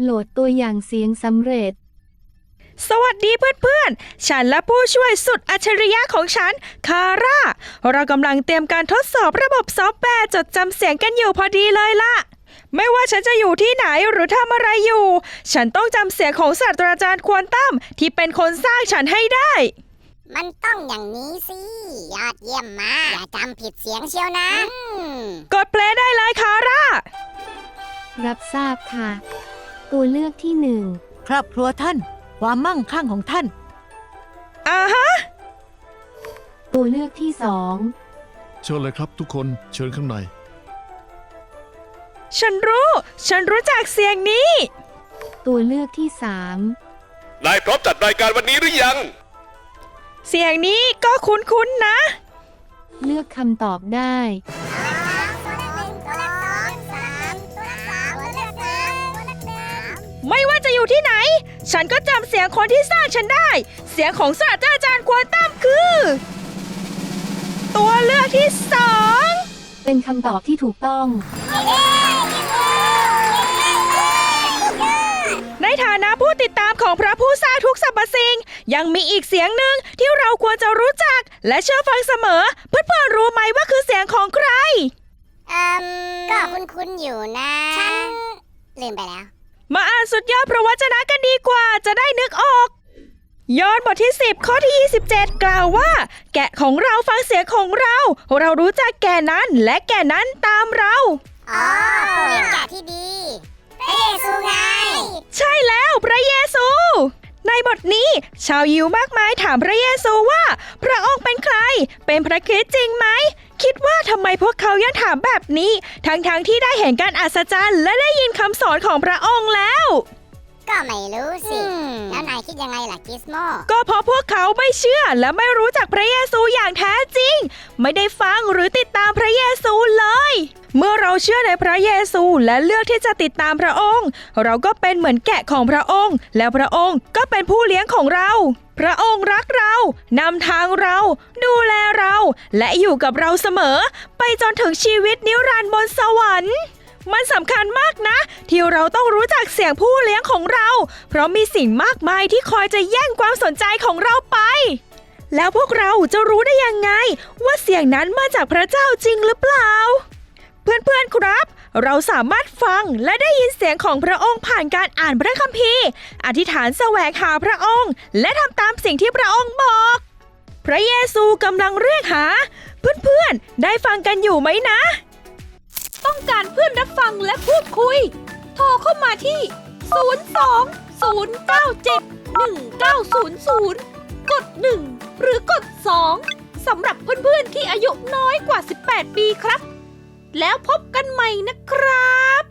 โหลดตัวอย่างเสียงสำเร็จ สวัสดีเพื่อนๆ ฉันและผู้ช่วยสุดอัจฉริยะของฉัน คาร่า เรากำลังเตรียมการทดสอบระบบซอฟต์แวร์จดจำเสียงกันอยู่พอดีเลยล่ะ ไม่ว่าฉันจะอยู่ที่ไหนหรือทำอะไรอยู่ ฉันต้องจำเสียงของศาสตราจารย์ควอนตัมที่เป็นคนสร้างฉันให้ได้ มันต้องอย่างนี้สิ ยอดเยี่ยมมาก อย่าจำผิดเสียงเชียวนะ อืม กดเพลย์ได้เลยคาร่า รับทราบค่ะ ตัวเลือกที่หนึ่งครอบครัวท่าน ความมั่งคั่งของท่าน อ่าฮะ ตัวเลือกที่สองเชิญเลยครับทุกคนเชิญข้างใน ฉันรู้ ฉันรู้จักเสียงนี้ ตัวเลือกที่สามนายพร้อมจัดรายการวันนี้หรือยัง เสียงนี้ก็คุ้นๆนะ เลือกคำตอบได้ ไม่ว่าจะอยู่ที่ไหน ฉันก็จำเสียงคนที่สร้างฉันได้ เสียงของศาสตราจารย์ควอนตัมคือ ตัวเลือกที่สองเป็นคำตอบที่ถูกต้อง ในฐานะผู้ติดตามของพระผู้สร้างทุกสรรพสิ่ง ยังมีอีกเสียงหนึ่งที่เราควรจะรู้จัก และเชื่อฟังเสมอ เพื่อนๆรู้ไหมว่าคือเสียงของใคร เอ่มก็คุ้นๆอยู่นะ ฉัน ลืมไปแล้ว มาอ่านสุดยอดพระวจนะกันดีกว่าจะได้นึกออกยอห์นบทที่ 10 ข้อที่ 27 กล่าวว่า แกะของเราฟังเสียงของเรา เรารู้จักแก่นั้นและแก่นั้นตามเราอ๋อผู้เลี้ยงแกะที่ดีพระเยซูไง ใช่แล้วพระเยซู ในบทนี้ ชาวยิวมากมายถามพระเยซูว่า พระองค์เป็นใคร เป็นพระคริสต์จริงไหม คิดว่าทำไมพวกเขายังถามแบบนี้ ทั้งๆที่ได้เห็นการอัศจรรย์และได้ยินคำสอนของพระองค์แล้ว ก็ไม่รู้สิ แล้วนายคิดยังไงล่ะกิสโมก็เพราะพวกเขาไม่เชื่อและไม่รู้จักพระเยซูอย่างแท้จริง ไม่ได้ฟังหรือติดตามพระเยซูเลย เมื่อเราเชื่อในพระเยซูและเลือกที่จะติดตามพระองค์ เราก็เป็นเหมือนแกะของพระองค์ และพระองค์ก็เป็นผู้เลี้ยงของเรา พระองค์รักเรานำทางเรา ดูแลเรา และอยู่กับเราเสมอ ไปจนถึงชีวิตนิรันดร์บนสวรรค์มันสำคัญมากนะ ที่เราต้องรู้จักเสียงผู้เลี้ยงของเรา เพราะมีสิ่งมากมายที่คอยจะแย่งความสนใจของเราไป แล้วพวกเราจะรู้ได้ยังไง ว่าเสียงนั้นมาจากพระเจ้าจริงหรือเปล่า พื่อนๆครับ เราสามารถฟังและได้ยินเสียงของพระองค์ผ่านการอ่านพระคัมภีร์ อธิษฐานแสวงหาพระองค์ และทำตามสิ่งที่พระองค์บอก พระเยซูกำลังเรียกหา เพื่อนๆ ได้ฟังกันอยู่ไหมนะ ต้องการเพื่อนรับฟังและพูดคุย โทรเข้ามาที่ 02 097 1900 กด 1 หรือกด 2สำหรับเพื่อนๆที่อายุน้อยกว่า 18 ปีครับ แล้วพบกันใหม่นะครับ